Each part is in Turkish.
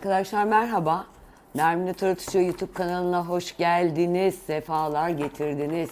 Arkadaşlar merhaba. Nermin Tarıtıcı YouTube kanalına hoş geldiniz. Sefalar getirdiniz.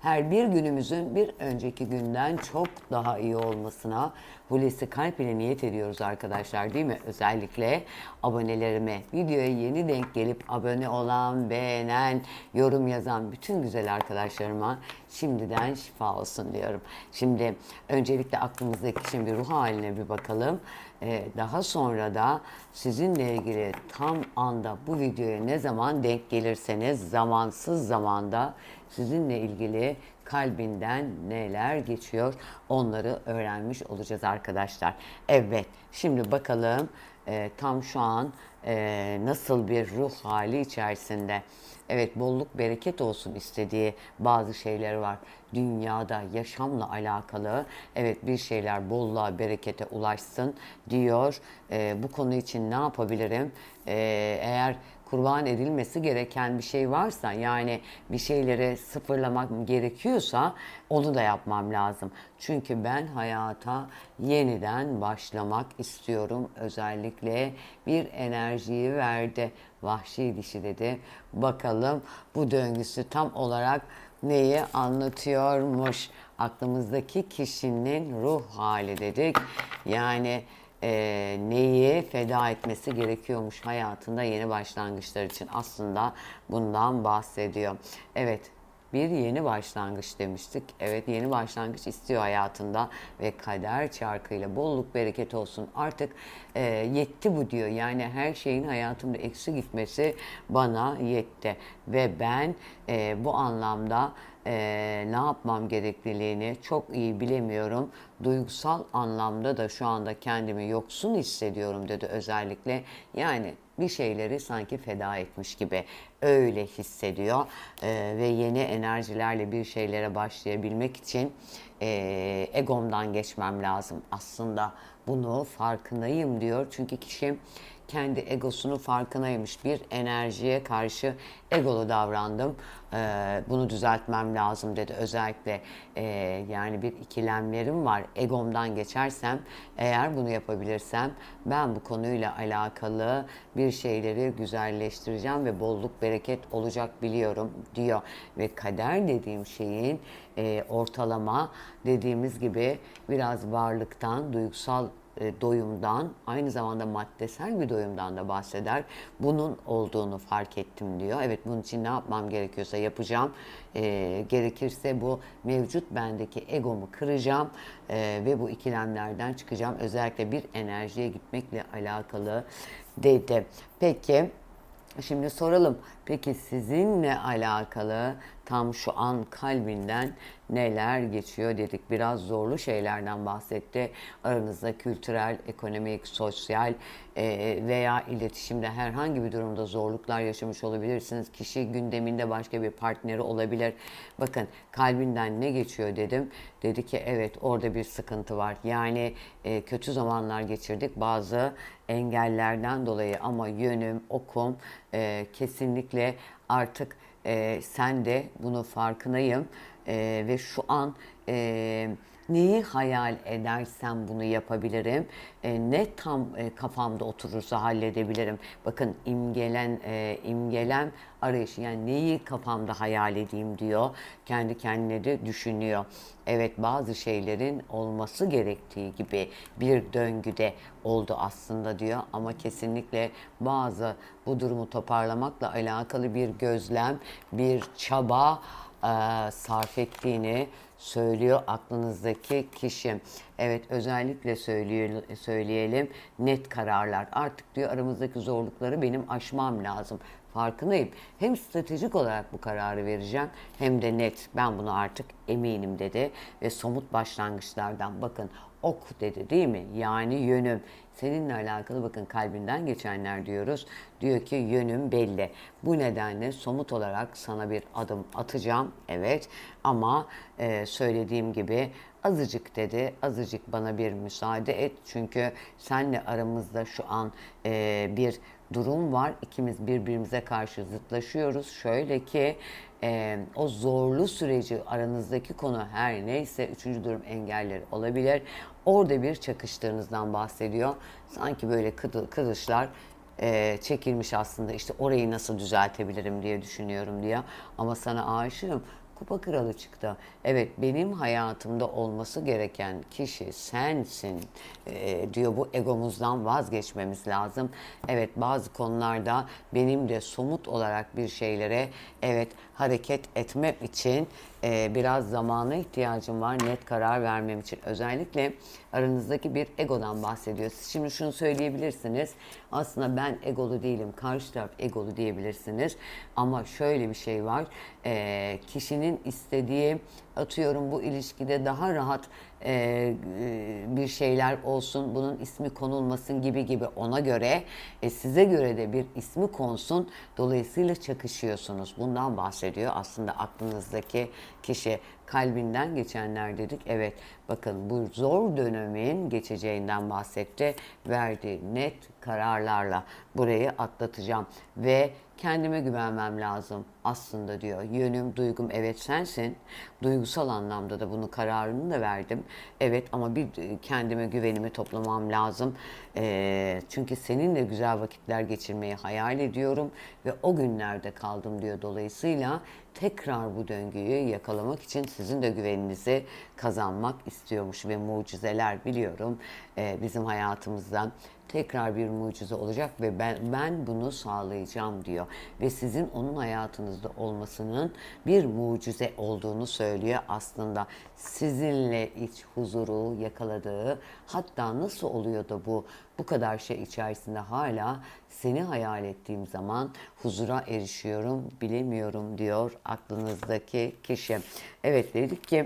Her bir günümüzün bir önceki günden çok daha iyi olmasına Hulusi Kalp ile niyet ediyoruz arkadaşlar değil mi? Özellikle abonelerime, videoya yeni denk gelip abone olan, beğenen, yorum yazan bütün güzel arkadaşlarıma şimdiden şifa olsun diyorum. Şimdi öncelikle aklımızdaki şimdi ruh haline bir bakalım. Ee, daha sonra da sizinle ilgili tam anda bu videoya ne zaman denk gelirseniz zamansız zamanda sizinle ilgili kalbinden neler geçiyor onları öğrenmiş olacağız arkadaşlar. Evet şimdi bakalım e, tam şu an e, nasıl bir ruh hali içerisinde. Evet bolluk bereket olsun istediği bazı şeyler var. Dünyada yaşamla alakalı evet bir şeyler bolluğa berekete ulaşsın diyor. Ee, bu konu için ne yapabilirim? Ee, eğer kurban edilmesi gereken bir şey varsa yani bir şeyleri sıfırlamak gerekiyorsa onu da yapmam lazım. Çünkü ben hayata yeniden başlamak istiyorum. Özellikle bir enerjiyi verdi. Vahşi dişi dedi. Bakalım bu döngüsü tam olarak neyi anlatıyormuş? Aklımızdaki kişinin ruh hali dedik. Yani e, neyi feda etmesi gerekiyormuş hayatında yeni başlangıçlar için. Aslında bundan bahsediyor. Evet bir yeni başlangıç demiştik. Evet yeni başlangıç istiyor hayatında ve kader çarkıyla bolluk bereket olsun. Artık e, yetti bu diyor. Yani her şeyin hayatımda eksi gitmesi bana yetti. Ve ben e, bu anlamda e, ne yapmam gerekliliğini çok iyi bilemiyorum. Duygusal anlamda da şu anda kendimi yoksun hissediyorum dedi özellikle. Yani bir şeyleri sanki feda etmiş gibi öyle hissediyor. Ee, ve yeni enerjilerle bir şeylere başlayabilmek için e, egomdan geçmem lazım. Aslında bunu farkındayım diyor. Çünkü kişi kendi egosunu farkındaymış bir enerjiye karşı egolu davrandım. Ee, bunu düzeltmem lazım dedi. Özellikle e, yani bir ikilemlerim var. Egomdan geçersem eğer bunu yapabilirsem ben bu konuyla alakalı bir şeyleri güzelleştireceğim ve bolluk bereket olacak biliyorum diyor. Ve kader dediğim şeyin e, ortalama dediğimiz gibi biraz varlıktan duygusal doyumdan aynı zamanda maddesel bir doyumdan da bahseder. Bunun olduğunu fark ettim diyor. Evet bunun için ne yapmam gerekiyorsa yapacağım. E, gerekirse bu mevcut bendeki egomu kıracağım e, ve bu ikilemlerden çıkacağım. Özellikle bir enerjiye gitmekle alakalı dedi. Peki Şimdi soralım. Peki sizinle alakalı tam şu an kalbinden neler geçiyor dedik. Biraz zorlu şeylerden bahsetti. Aranızda kültürel, ekonomik, sosyal e, veya iletişimde herhangi bir durumda zorluklar yaşamış olabilirsiniz. Kişi gündeminde başka bir partneri olabilir. Bakın kalbinden ne geçiyor dedim. Dedi ki evet orada bir sıkıntı var. Yani e, kötü zamanlar geçirdik. Bazı engellerden dolayı ama yönüm, okum e, kesinlikle artık e, sen de bunu farkındayım. E, ve şu an e, neyi hayal edersem bunu yapabilirim. E, ne tam e, kafamda oturursa halledebilirim. Bakın imgelen e, imgelem arayışı yani neyi kafamda hayal edeyim diyor. Kendi kendine de düşünüyor. Evet bazı şeylerin olması gerektiği gibi bir döngüde oldu aslında diyor ama kesinlikle bazı bu durumu toparlamakla alakalı bir gözlem, bir çaba e, sarf ettiğini söylüyor aklınızdaki kişi. Evet özellikle söyleyelim net kararlar. Artık diyor aramızdaki zorlukları benim aşmam lazım. Farkındayım. Hem stratejik olarak bu kararı vereceğim hem de net ben bunu artık eminim dedi. Ve somut başlangıçlardan bakın ok dedi değil mi? Yani yönüm. Seninle alakalı bakın kalbinden geçenler diyoruz. Diyor ki yönüm belli. Bu nedenle somut olarak sana bir adım atacağım. Evet ama e, söylediğim gibi azıcık dedi. Azıcık bana bir müsaade et. Çünkü senle aramızda şu an e, bir durum var. İkimiz birbirimize karşı zıtlaşıyoruz. Şöyle ki e, o zorlu süreci aranızdaki konu her neyse üçüncü durum engelleri olabilir. Orada bir çakıştığınızdan bahsediyor. Sanki böyle kıdı- kılıçlar e, çekilmiş aslında işte orayı nasıl düzeltebilirim diye düşünüyorum diye. Ama sana aşığım. Kupa kralı çıktı. Evet benim hayatımda olması gereken kişi sensin e, diyor. Bu egomuzdan vazgeçmemiz lazım. Evet bazı konularda benim de somut olarak bir şeylere evet hareket etmem için e, biraz zamana ihtiyacım var net karar vermem için. Özellikle aranızdaki bir egodan bahsediyor. Siz şimdi şunu söyleyebilirsiniz. Aslında ben egolu değilim. Karşı taraf egolu diyebilirsiniz. Ama şöyle bir şey var. E, kişinin istediği atıyorum bu ilişkide daha rahat e, e, bir şeyler olsun, bunun ismi konulmasın gibi gibi ona göre e, size göre de bir ismi konsun. Dolayısıyla çakışıyorsunuz. Bundan bahsediyor aslında aklınızdaki kişi kalbinden geçenler dedik. Evet bakın bu zor dönemin geçeceğinden bahsetti. Verdiği net kararlarla burayı atlatacağım ve kendime güvenmem lazım aslında diyor. Yönüm, duygum evet sensin. Duygusal anlamda da bunu kararını da verdim. Evet ama bir kendime güvenimi toplamam lazım. Ee, çünkü seninle güzel vakitler geçirmeyi hayal ediyorum ve o günlerde kaldım diyor. Dolayısıyla tekrar bu döngüyü yakalamak için sizin de güveninizi kazanmak istiyormuş ve mucizeler biliyorum. Ee, bizim hayatımızdan tekrar bir mucize olacak ve ben ben bunu sağlayacağım diyor. Ve sizin onun hayatınızda olmasının bir mucize olduğunu söylüyor aslında. Sizinle iç huzuru yakaladığı hatta nasıl oluyor da bu bu kadar şey içerisinde hala seni hayal ettiğim zaman huzura erişiyorum bilemiyorum diyor aklınızdaki kişi evet dedik ki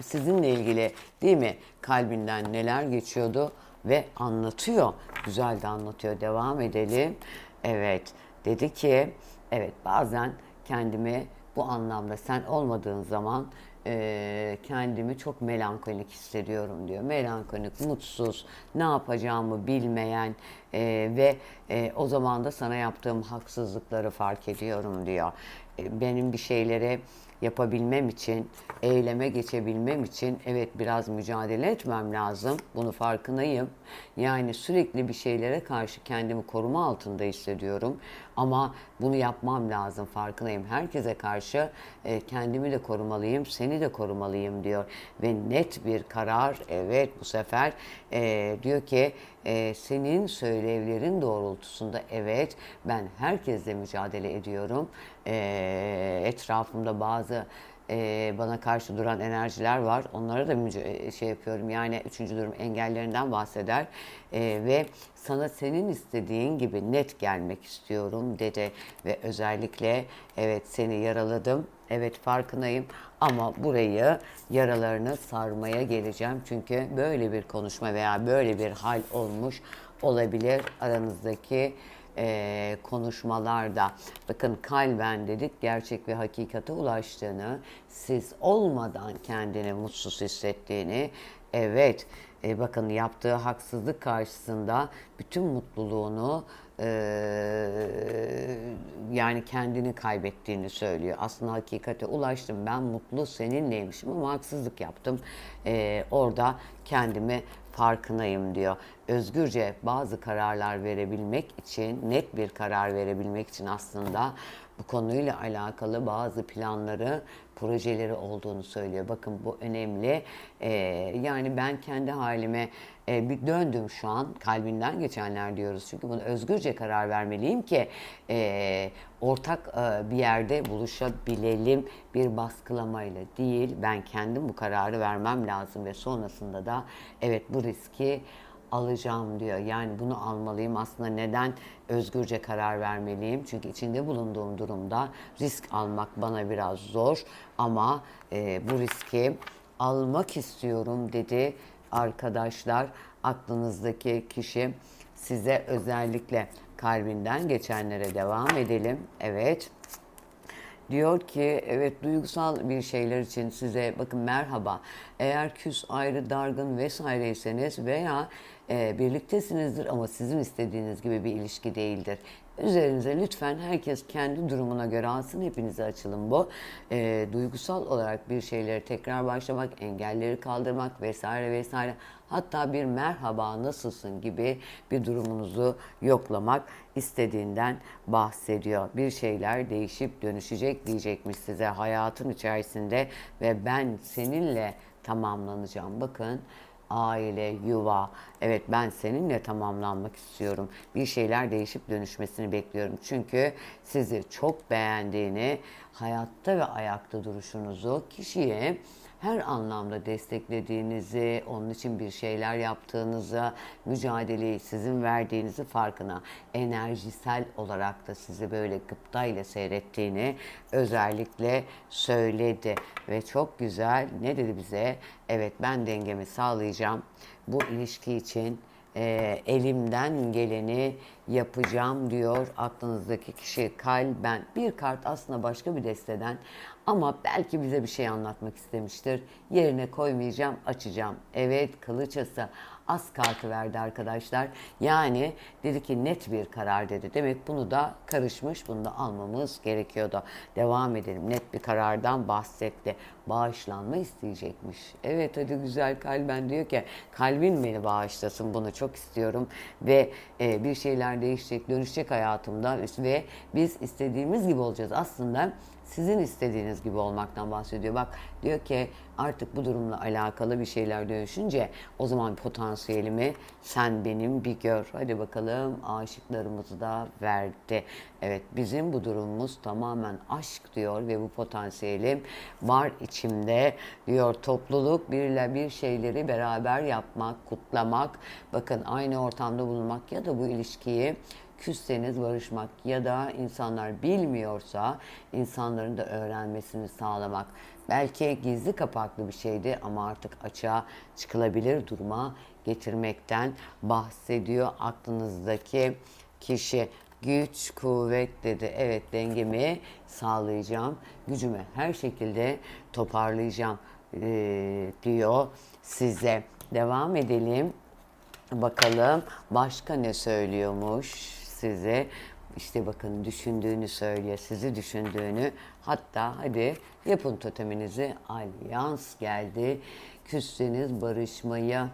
sizinle ilgili değil mi kalbinden neler geçiyordu ve anlatıyor. Güzel de anlatıyor. Devam edelim. Evet. Dedi ki evet bazen kendimi bu anlamda sen olmadığın zaman e, kendimi çok melankolik hissediyorum diyor. Melankolik, mutsuz, ne yapacağımı bilmeyen e, ve e, o zaman da sana yaptığım haksızlıkları fark ediyorum diyor. E, benim bir şeylere yapabilmem için, eyleme geçebilmem için evet biraz mücadele etmem lazım. Bunu farkındayım. Yani sürekli bir şeylere karşı kendimi koruma altında hissediyorum. Ama bunu yapmam lazım farkındayım. Herkese karşı e, kendimi de korumalıyım, seni de korumalıyım diyor. Ve net bir karar evet bu sefer e, diyor ki e, senin söylevlerin doğrultusunda evet ben herkesle mücadele ediyorum. E, etrafımda bazı bana karşı duran enerjiler var. Onlara da müce- şey yapıyorum. Yani üçüncü durum engellerinden bahseder. Ve sana senin istediğin gibi net gelmek istiyorum dedi. Ve özellikle evet seni yaraladım. Evet farkındayım ama burayı yaralarını sarmaya geleceğim. Çünkü böyle bir konuşma veya böyle bir hal olmuş olabilir aranızdaki e, konuşmalarda. Bakın kalben dedik gerçek ve hakikate ulaştığını, siz olmadan kendini mutsuz hissettiğini, evet e, bakın yaptığı haksızlık karşısında bütün mutluluğunu e, yani kendini kaybettiğini söylüyor. Aslında hakikate ulaştım ben mutlu seninleymişim ama haksızlık yaptım. E, orada kendimi farkındayım diyor. Özgürce bazı kararlar verebilmek için, net bir karar verebilmek için aslında bu konuyla alakalı bazı planları, projeleri olduğunu söylüyor. Bakın bu önemli. Ee, yani ben kendi halime e, bir döndüm şu an. Kalbinden geçenler diyoruz. Çünkü bunu özgürce karar vermeliyim ki e, ortak e, bir yerde buluşabilelim. Bir baskılamayla değil. Ben kendim bu kararı vermem lazım ve sonrasında da evet bu riski alacağım diyor. Yani bunu almalıyım. Aslında neden özgürce karar vermeliyim? Çünkü içinde bulunduğum durumda risk almak bana biraz zor ama e, bu riski almak istiyorum dedi arkadaşlar. Aklınızdaki kişi size özellikle kalbinden geçenlere devam edelim. Evet. Diyor ki evet duygusal bir şeyler için size bakın merhaba. Eğer küs, ayrı, dargın vesaireyseniz veya e, birliktesinizdir ama sizin istediğiniz gibi bir ilişki değildir. Üzerinize lütfen herkes kendi durumuna göre alsın. Hepinize açılım bu. E, duygusal olarak bir şeyleri tekrar başlamak, engelleri kaldırmak vesaire vesaire. Hatta bir merhaba nasılsın gibi bir durumunuzu yoklamak istediğinden bahsediyor. Bir şeyler değişip dönüşecek diyecekmiş size hayatın içerisinde ve ben seninle tamamlanacağım. Bakın aile, yuva. Evet ben seninle tamamlanmak istiyorum. Bir şeyler değişip dönüşmesini bekliyorum. Çünkü sizi çok beğendiğini, hayatta ve ayakta duruşunuzu kişiye her anlamda desteklediğinizi, onun için bir şeyler yaptığınızı, mücadeleyi sizin verdiğinizi farkına, enerjisel olarak da sizi böyle gıptayla seyrettiğini özellikle söyledi. Ve çok güzel ne dedi bize? Evet ben dengemi sağlayacağım. Bu ilişki için e, elimden geleni yapacağım diyor aklınızdaki kişi kalben. Bir kart aslında başka bir desteden ama belki bize bir şey anlatmak istemiştir. Yerine koymayacağım, açacağım. Evet kılıçası az kartı verdi arkadaşlar. Yani dedi ki net bir karar dedi. Demek bunu da karışmış, bunu da almamız gerekiyordu. Devam edelim. Net bir karardan bahsetti. Bağışlanma isteyecekmiş. Evet hadi güzel kalben diyor ki kalbin beni bağışlasın bunu çok istiyorum. Ve e, bir şeyler değişecek, dönüşecek hayatımda ve biz istediğimiz gibi olacağız. Aslında sizin istediğiniz gibi olmaktan bahsediyor. Bak diyor ki artık bu durumla alakalı bir şeyler dönüşünce o zaman potansiyelimi sen benim bir gör. Hadi bakalım aşıklarımızı da verdi. Evet bizim bu durumumuz tamamen aşk diyor ve bu potansiyelim var içimde diyor topluluk birle bir şeyleri beraber yapmak, kutlamak, bakın aynı ortamda bulunmak ya da bu ilişkiyi küsseniz barışmak ya da insanlar bilmiyorsa insanların da öğrenmesini sağlamak. Belki gizli kapaklı bir şeydi ama artık açığa çıkılabilir duruma getirmekten bahsediyor aklınızdaki kişi. Güç, kuvvet dedi. Evet dengemi sağlayacağım. Gücümü her şekilde toparlayacağım ee, diyor size. Devam edelim. Bakalım başka ne söylüyormuş size. İşte bakın düşündüğünü söylüyor, sizi düşündüğünü. Hatta hadi yapın toteminizi. Alyans geldi. Küsseniz barışmaya,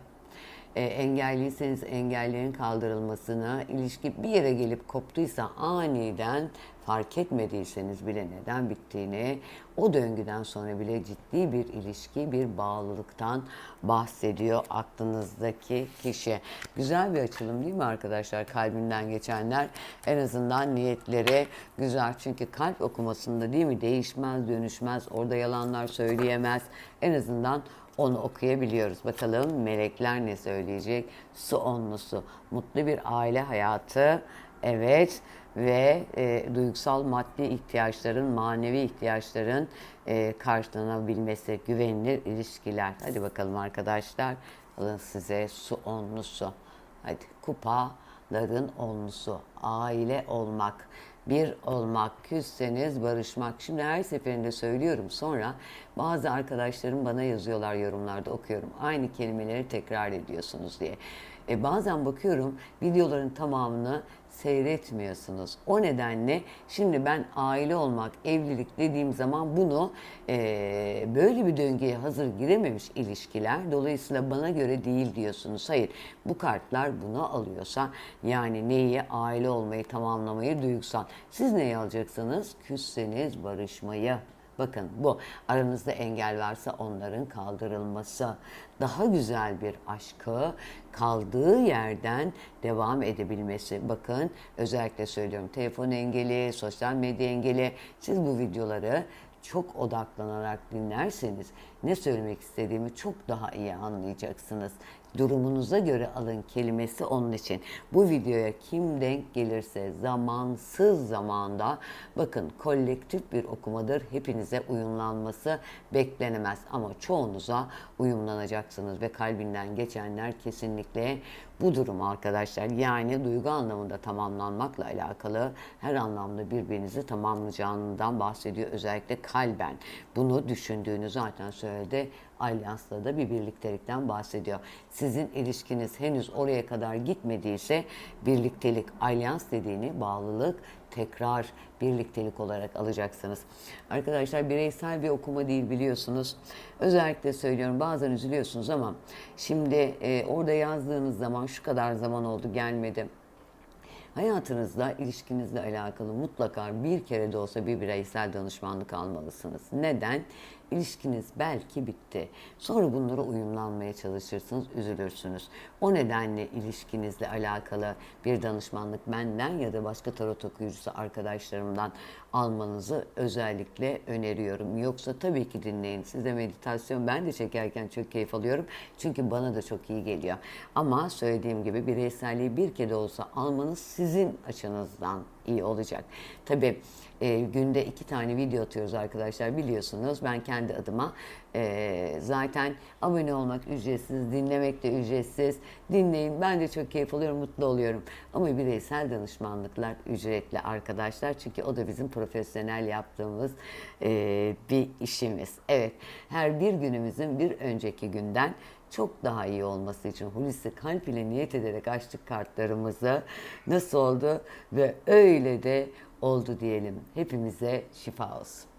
e, engelliyseniz engellerin kaldırılmasına, ilişki bir yere gelip koptuysa aniden fark etmediyseniz bile neden bittiğini, o döngüden sonra bile ciddi bir ilişki, bir bağlılıktan bahsediyor aklınızdaki kişi. Güzel bir açılım değil mi arkadaşlar? Kalbinden geçenler en azından niyetleri güzel. Çünkü kalp okumasında değil mi değişmez, dönüşmez, orada yalanlar söyleyemez. En azından onu okuyabiliyoruz. Bakalım melekler ne söyleyecek? Su onlusu. Mutlu bir aile hayatı. Evet ve e, duygusal maddi ihtiyaçların, manevi ihtiyaçların e, karşılanabilmesi, güvenilir ilişkiler. Hadi bakalım arkadaşlar. Alın size su onlusu. Hadi kupaların onlusu. Aile olmak bir olmak, küsseniz barışmak. Şimdi her seferinde söylüyorum. Sonra bazı arkadaşlarım bana yazıyorlar yorumlarda okuyorum. Aynı kelimeleri tekrar ediyorsunuz diye. E bazen bakıyorum videoların tamamını seyretmiyorsunuz. O nedenle şimdi ben aile olmak, evlilik dediğim zaman bunu e, böyle bir döngüye hazır girememiş ilişkiler dolayısıyla bana göre değil diyorsunuz. Hayır bu kartlar bunu alıyorsa yani neyi aile olmayı tamamlamayı duygusal. Siz neyi alacaksınız? Küsseniz barışmayı. Bakın bu aranızda engel varsa onların kaldırılması. Daha güzel bir aşkı kaldığı yerden devam edebilmesi. Bakın özellikle söylüyorum telefon engeli, sosyal medya engeli. Siz bu videoları çok odaklanarak dinlerseniz ne söylemek istediğimi çok daha iyi anlayacaksınız. Durumunuza göre alın kelimesi onun için. Bu videoya kim denk gelirse zamansız zamanda bakın kolektif bir okumadır. Hepinize uyumlanması beklenemez ama çoğunuza uyumlanacaksınız ve kalbinden geçenler kesinlikle bu durum arkadaşlar. Yani duygu anlamında tamamlanmakla alakalı her anlamda birbirinizi tamamlayacağından bahsediyor. Özellikle kalben. Bunu düşündüğünü zaten söyledi. Alyansla da bir birliktelikten bahsediyor. Sizin ilişkiniz henüz oraya kadar gitmediyse birliktelik, alyans dediğini bağlılık, tekrar birliktelik olarak alacaksınız. Arkadaşlar bireysel bir okuma değil biliyorsunuz. Özellikle söylüyorum bazen üzülüyorsunuz ama şimdi e, orada yazdığınız zaman şu kadar zaman oldu gelmedi. Hayatınızda ilişkinizle alakalı mutlaka bir kere de olsa bir bireysel danışmanlık almalısınız. Neden? İlişkiniz belki bitti. Sonra bunlara uyumlanmaya çalışırsınız, üzülürsünüz. O nedenle ilişkinizle alakalı bir danışmanlık benden ya da başka tarot okuyucusu arkadaşlarımdan almanızı özellikle öneriyorum. Yoksa tabii ki dinleyin. Size meditasyon ben de çekerken çok keyif alıyorum. Çünkü bana da çok iyi geliyor. Ama söylediğim gibi bireyselliği bir kere olsa almanız sizin açınızdan iyi olacak. Tabii e, günde iki tane video atıyoruz arkadaşlar biliyorsunuz. Ben kendi adıma e, zaten abone olmak ücretsiz, dinlemek de ücretsiz. Dinleyin. Ben de çok keyif alıyorum, mutlu oluyorum. Ama bireysel danışmanlıklar ücretli arkadaşlar. Çünkü o da bizim profesyonel yaptığımız e, bir işimiz. Evet, her bir günümüzün bir önceki günden çok daha iyi olması için Hulusi kalp ile niyet ederek açtık kartlarımızı. Nasıl oldu? Ve öyle de oldu diyelim. Hepimize şifa olsun.